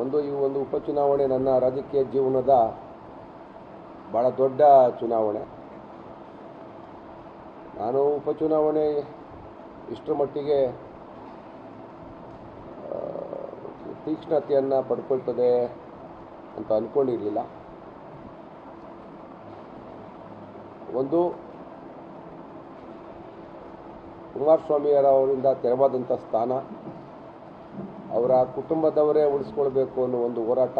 ಒಂದು ಈ ಒಂದು ಉಪಚುನಾವಣೆ ನನ್ನ ರಾಜಕೀಯ ಜೀವನದ ಭಾಳ ದೊಡ್ಡ ಚುನಾವಣೆ. ನಾನು ಉಪಚುನಾವಣೆ ಇಷ್ಟರ ಮಟ್ಟಿಗೆ ತೀಕ್ಷ್ಣತೆಯನ್ನು ಪಡ್ಕೊಳ್ತದೆ ಅಂತ ಅಂದ್ಕೊಂಡಿರಲಿಲ್ಲ ಒಂದು ಕುಮಾರಸ್ವಾಮಿಯವರಿಂದ ತೆರವಾದಂಥ ಸ್ಥಾನ ಅವರ ಕುಟುಂಬದವರೇ ಉಳಿಸ್ಕೊಳ್ಬೇಕು ಅನ್ನೋ ಒಂದು ಹೋರಾಟ.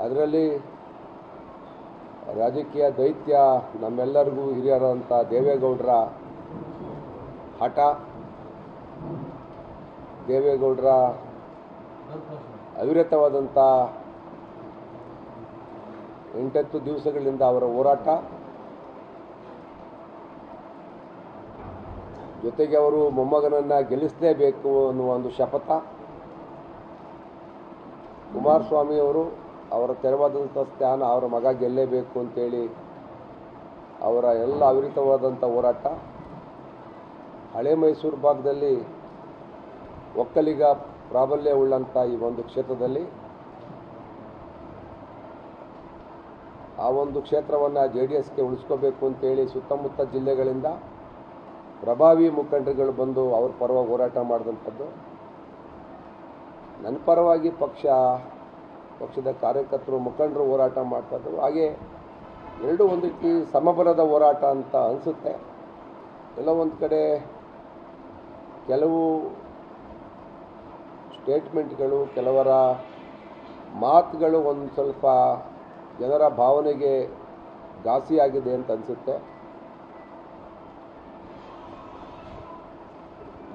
ಅದರಲ್ಲಿ ರಾಜಕೀಯ ದೈತ್ಯ ನಮ್ಮೆಲ್ಲರಿಗೂ ಹಿರಿಯರಾದಂಥ ದೇವೇಗೌಡರ ಹಠ. ದೇವೇಗೌಡರ ಅವಿರತವಾದಂಥ ಎಂಟತ್ತು ದಿವಸಗಳಿಂದ ಅವರ ಹೋರಾಟ. ಜೊತೆಗೆ ಅವರು ಮೊಮ್ಮಗನನ್ನು ಗೆಲ್ಲಿಸಲೇಬೇಕು ಅನ್ನುವ ಒಂದು ಶಪಥ. ಕುಮಾರಸ್ವಾಮಿಯವರು ಅವರ ತೆರವಾದಂಥ ಸ್ಥಾನ ಅವರ ಮಗ ಗೆಲ್ಲೇಬೇಕು ಅಂತೇಳಿ ಅವರ ಎಲ್ಲ ಅವಿರತವಾದಂಥ ಹೋರಾಟ. ಹಳೆ ಮೈಸೂರು ಭಾಗದಲ್ಲಿ ಒಕ್ಕಲಿಗ ಪ್ರಾಬಲ್ಯ ಉಳ್ಳಂಥ ಈ ಒಂದು ಕ್ಷೇತ್ರದಲ್ಲಿ ಆ ಒಂದು ಕ್ಷೇತ್ರವನ್ನು ಜೆ ಡಿ ಎಸ್ಗೆ ಉಳಿಸ್ಕೋಬೇಕು ಅಂತೇಳಿ ಸುತ್ತಮುತ್ತ ಜಿಲ್ಲೆಗಳಿಂದ ಪ್ರಭಾವಿ ಮುಖಂಡರುಗಳು ಬಂದು ಅವ್ರ ಪರವಾಗಿ ಹೋರಾಟ ಮಾಡಿದಂಥದ್ದು, ನನ್ನ ಪರವಾಗಿ ಪಕ್ಷ, ಪಕ್ಷದ ಕಾರ್ಯಕರ್ತರು, ಮುಖಂಡರು ಹೋರಾಟ ಮಾಡ್ತಾಯಿದ್ರು. ಹಾಗೆ ಎರಡು ಒಂದಕ್ಕೆ ಸಮಬಲದ ಹೋರಾಟ ಅಂತ ಅನಿಸುತ್ತೆ. ಒಂದು ಕಡೆ ಕೆಲವು ಸ್ಟೇಟ್ಮೆಂಟ್ಗಳು, ಕೆಲವರ ಮಾತುಗಳು ಒಂದು ಸ್ವಲ್ಪ ಜನರ ಭಾವನೆಗೆ ಘಾಸಿಯಾಗಿದೆ ಅಂತ ಅನಿಸುತ್ತೆ.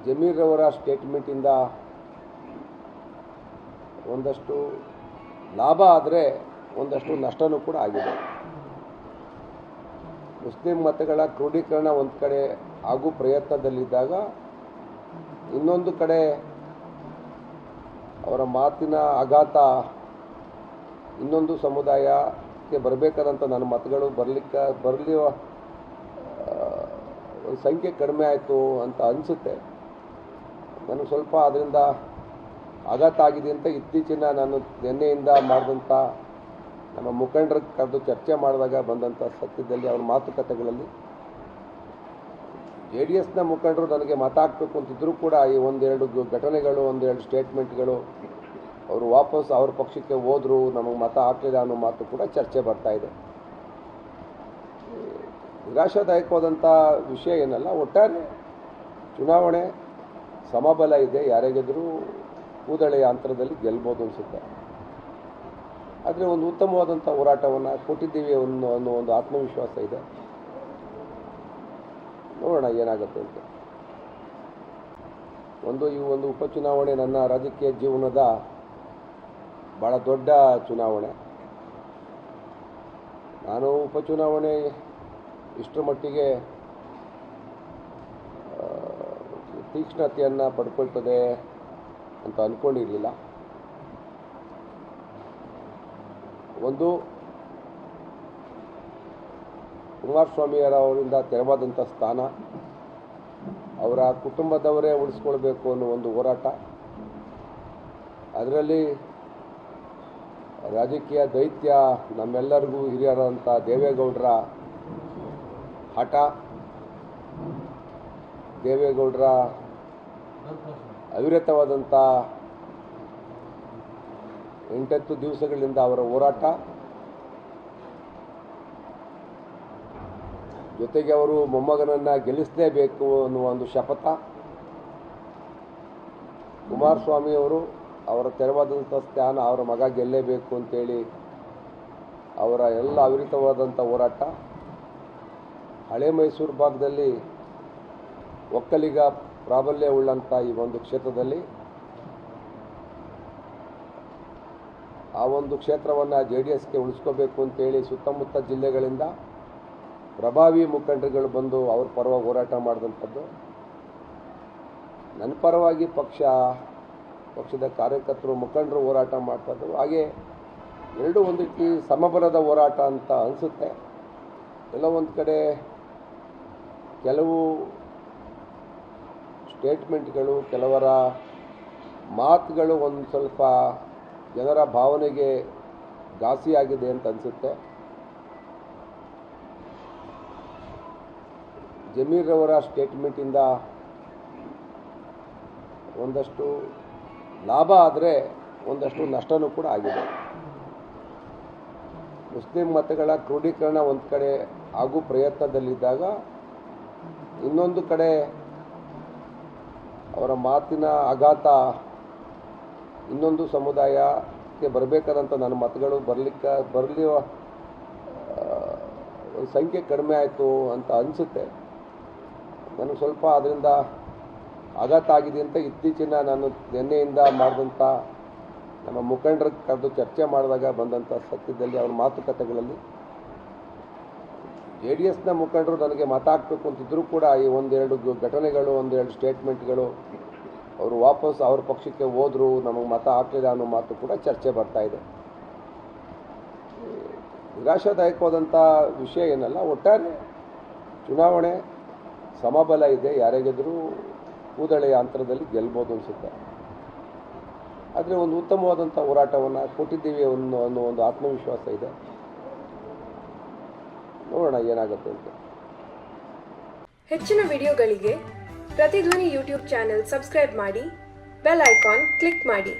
ಜಮೀರ್ ಅವರ ಸ್ಟೇಟ್ಮೆಂಟಿಂದ ಒಂದಷ್ಟು ಲಾಭ ಆದರೆ ಒಂದಷ್ಟು ನಷ್ಟನೂ ಕೂಡ ಆಗಿದೆ. ಮುಸ್ಲಿಂ ಮತಗಳ ಕ್ರೋಢೀಕರಣ ಒಂದು ಕಡೆ ಆಗು ಪ್ರಯತ್ನದಲ್ಲಿದ್ದಾಗ ಇನ್ನೊಂದು ಕಡೆ ಅವರ ಮಾತಿನ ಆಘಾತ ಇನ್ನೊಂದು ಸಮುದಾಯಕ್ಕೆ ಬರಬೇಕಾದಂಥ ನನ್ನ ಮತಗಳು ಬರಲಿಕ್ಕೆ ಬರಲಿ ಸಂಖ್ಯೆ ಕಡಿಮೆ ಆಯಿತು ಅಂತ ಅನಿಸುತ್ತೆ. ನನಗೆ ಸ್ವಲ್ಪ ಅದರಿಂದ ಆಘಾತ ಆಗಿದೆ ಅಂತ ಇತ್ತೀಚಿನ ನಾನು ನಿನ್ನೆಯಿಂದ ಮಾಡಿದಂಥ ನಮ್ಮ ಮುಖಂಡರ ಕರೆದು ಚರ್ಚೆ ಮಾಡಿದಾಗ ಬಂದಂಥ ಸತ್ಯದಲ್ಲಿ ಅವ್ರ ಮಾತುಕತೆಗಳಲ್ಲಿ ಜೆ ಡಿ ಎಸ್ನ ಮುಖಂಡರು ನನಗೆ ಮತ ಹಾಕಬೇಕು ಅಂತಿದ್ದರೂ ಕೂಡ ಈ ಒಂದೆರಡು ಘಟನೆಗಳು, ಒಂದೆರಡು ಸ್ಟೇಟ್ಮೆಂಟ್ಗಳು ಅವರು ವಾಪಸ್ ಅವ್ರ ಪಕ್ಷಕ್ಕೆ ಹೋದರು, ನಮಗೆ ಮತ ಹಾಕಲಿಲ್ಲ ಅನ್ನೋ ಮಾತು ಕೂಡ ಚರ್ಚೆ ಬರ್ತಾ ಇದೆ. ನಿರಾಶಾದಾಯಕವಾದಂಥ ವಿಷಯ ಏನಲ್ಲ, ಒಟ್ಟಾರೆ ಚುನಾವಣೆ ಸಮಬಲ ಇದೆ ಯಾರೇ ಗೆದ್ದರೂ ಕೂದಳೆಯ ಅಂತರದಲ್ಲಿ ಗೆಲ್ಬೋದು ಅನಿಸುತ್ತೆ. ಆದರೆ ಒಂದು ಉತ್ತಮವಾದಂಥ ಹೋರಾಟವನ್ನು ಕೊಟ್ಟಿದ್ದೀವಿ ಅನ್ನೋ ಅನ್ನೋ ಒಂದು ಆತ್ಮವಿಶ್ವಾಸ ಇದೆ. ನೋಡೋಣ ಏನಾಗುತ್ತೆ ಅಂತ. ಒಂದು ಈ ಒಂದು ಉಪಚುನಾವಣೆ ನನ್ನ ರಾಜಕೀಯ ಜೀವನದ ಭಾಳ ದೊಡ್ಡ ಚುನಾವಣೆ. ನಾನು ಉಪಚುನಾವಣೆ ಇಷ್ಟರ ಮಟ್ಟಿಗೆ ಆ, ತೀಕ್ಷ್ಣತೆಯನ್ನು ಪಡ್ಕೊಳ್ತದೆ ಅಂತ ಅಂದ್ಕೊಂಡಿರಲಿಲ್ಲ ಒಂದು ಕುಮಾರಸ್ವಾಮಿಯವರಿಂದ ತೆರವಾದಂಥ ಸ್ಥಾನ, ಅವರ ಕುಟುಂಬದವರೇ ಉಳಿಸ್ಕೊಳ್ಬೇಕು ಅನ್ನೋ ಒಂದು ಹೋರಾಟ. ಅದರಲ್ಲಿ ರಾಜಕೀಯ ದೈತ್ಯ ನಮ್ಮೆಲ್ಲರಿಗೂ ಹಿರಿಯರಾದಂಥ ದೇವೇಗೌಡರ ಹಠ, ದೇವೇಗೌಡರ ಅವಿರತವಾದಂಥ ಎಂಟತ್ತು ದಿವಸಗಳಿಂದ ಅವರ ಹೋರಾಟ. ಜೊತೆಗೆ ಅವರು ಮೊಮ್ಮಗನನ್ನು ಗೆಲ್ಲಿಸಲೇಬೇಕು ಅನ್ನುವ ಒಂದು ಶಪಥ. ಕುಮಾರಸ್ವಾಮಿಯವರು ಅವರ ತೆರವಾದಂಥ ಸ್ಥಾನ ಅವರ ಮಗ ಗೆಲ್ಲೇಬೇಕು ಅಂತೇಳಿ ಅವರ ಎಲ್ಲ ಅವಿರತವಾದಂಥ ಹೋರಾಟ. ಹಳೆ ಮೈಸೂರು ಭಾಗದಲ್ಲಿ ಒಕ್ಕಲಿಗ ಪ್ರಾಬಲ್ಯ ಉಳ್ಳಂಥ ಈ ಒಂದು ಕ್ಷೇತ್ರದಲ್ಲಿ ಆ ಒಂದು ಕ್ಷೇತ್ರವನ್ನು ಜೆ ಡಿ ಎಸ್ಗೆ ಉಳಿಸ್ಕೋಬೇಕು ಅಂತೇಳಿ ಸುತ್ತಮುತ್ತ ಜಿಲ್ಲೆಗಳಿಂದ ಪ್ರಭಾವಿ ಮುಖಂಡರುಗಳು ಬಂದು ಅವ್ರ ಪರವಾಗಿ ಹೋರಾಟ ಮಾಡಿದಂಥದ್ದು. ನನ್ನ ಪರವಾಗಿ ಪಕ್ಷ, ಪಕ್ಷದ ಕಾರ್ಯಕರ್ತರು, ಮುಖಂಡರು ಹೋರಾಟ ಮಾಡ್ತಾಯಿದ್ರು. ಹಾಗೆ ಎರಡು ಒಂದಕ್ಕೆ ಸಮಬಲದ ಹೋರಾಟ ಅಂತ ಅನಿಸುತ್ತೆ. ಎಲ್ಲ ಒಂದು ಕಡೆ ಕೆಲವು ಸ್ಟೇಟ್ಮೆಂಟ್ಗಳು, ಕೆಲವರ ಮಾತುಗಳು ಒಂದು ಸ್ವಲ್ಪ ಜನರ ಭಾವನೆಗೆ ಘಾಸಿಯಾಗಿದೆ ಅಂತ ಅನಿಸುತ್ತೆ. ಜಮೀರ್ರವರ ಸ್ಟೇಟ್ಮೆಂಟಿಂದ ಒಂದಷ್ಟು ಲಾಭ ಆದರೆ ಒಂದಷ್ಟು ನಷ್ಟನೂ ಕೂಡ ಆಗಿದೆ. ಮುಸ್ಲಿಂ ಮತಗಳ ಕ್ರೋಢೀಕರಣ ಒಂದು ಕಡೆ ಆಗು ಪ್ರಯತ್ನದಲ್ಲಿದ್ದಾಗ ಇನ್ನೊಂದು ಕಡೆ ಅವರ ಮಾತಿನ ಆಘಾತ ಇನ್ನೊಂದು ಸಮುದಾಯಕ್ಕೆ ಬರಬೇಕಾದಂಥ ನನ್ನ ಮತಗಳು ಬರಲಿಕ್ಕೆ ಬರಲಿ ಸಂಖ್ಯೆ ಕಡಿಮೆ ಆಯಿತು ಅಂತ ಅನಿಸುತ್ತೆ. ನನಗೆ ಸ್ವಲ್ಪ ಅದರಿಂದ ಆಘಾತ ಆಗಿದೆ ಅಂತ ಇತ್ತೀಚಿನ ನಾನು ನಿನ್ನೆಯಿಂದ ಮಾಡಿದಂಥ ನಮ್ಮ ಮುಖಂಡರ ಕರೆದು ಚರ್ಚೆ ಮಾಡಿದಾಗ ಬಂದಂಥ ಸತ್ಯದಲ್ಲಿ ಅವ್ರ ಮಾತುಕತೆಗಳಲ್ಲಿ ಜೆ ಡಿ ಎಸ್ನ ಮುಖಂಡರು ನನಗೆ ಮತ ಹಾಕಬೇಕು ಅಂತಿದ್ರು ಕೂಡ ಈ ಒಂದೆರಡು ಘಟನೆಗಳು, ಒಂದೆರಡು ಸ್ಟೇಟ್ಮೆಂಟ್ಗಳು ಅವರು ವಾಪಸ್ ಅವ್ರ ಪಕ್ಷಕ್ಕೆ ಹೋದ್ರು, ನಮಗೆ ಮತ ಹಾಕಲಿಲ್ಲ ಅನ್ನೋ ಮಾತು ಕೂಡ ಚರ್ಚೆ ಬರ್ತಾ ಇದೆ. ನಿರಾಶಾದಾಯಕವಾದಂಥ ವಿಷಯ ಏನಲ್ಲ, ಒಟ್ಟಾರೆ ಚುನಾವಣೆ ಸಮಬಲ ಇದೆ ಯಾರೇ ಗೆದ್ದರೂ ಕೂದಳೆಯ ಅಂತರದಲ್ಲಿ ಗೆಲ್ಬೋದು ಅನಿಸುತ್ತೆ. ಆದರೆ ಒಂದು ಉತ್ತಮವಾದಂಥ ಹೋರಾಟವನ್ನು ಕೊಟ್ಟಿದ್ದೀವಿ ಅನ್ನೋ ಒಂದು ಆತ್ಮವಿಶ್ವಾಸ ಇದೆ. ನೋಡೋಣ ಏನಾಗುತ್ತೆ ಅಂತ. ಹೆಚ್ಚಿನ ವಿಡಿಯೋಗಳಿಗೆ ಪ್ರತಿಧ್ವನಿ ಯೂಟ್ಯೂಬ್ ಚಾನೆಲ್ ಸಬ್ಸ್ಕ್ರೈಬ್ ಮಾಡಿ ಬೆಲ್ ಐಕಾನ್ ಕ್ಲಿಕ್ ಮಾಡಿ.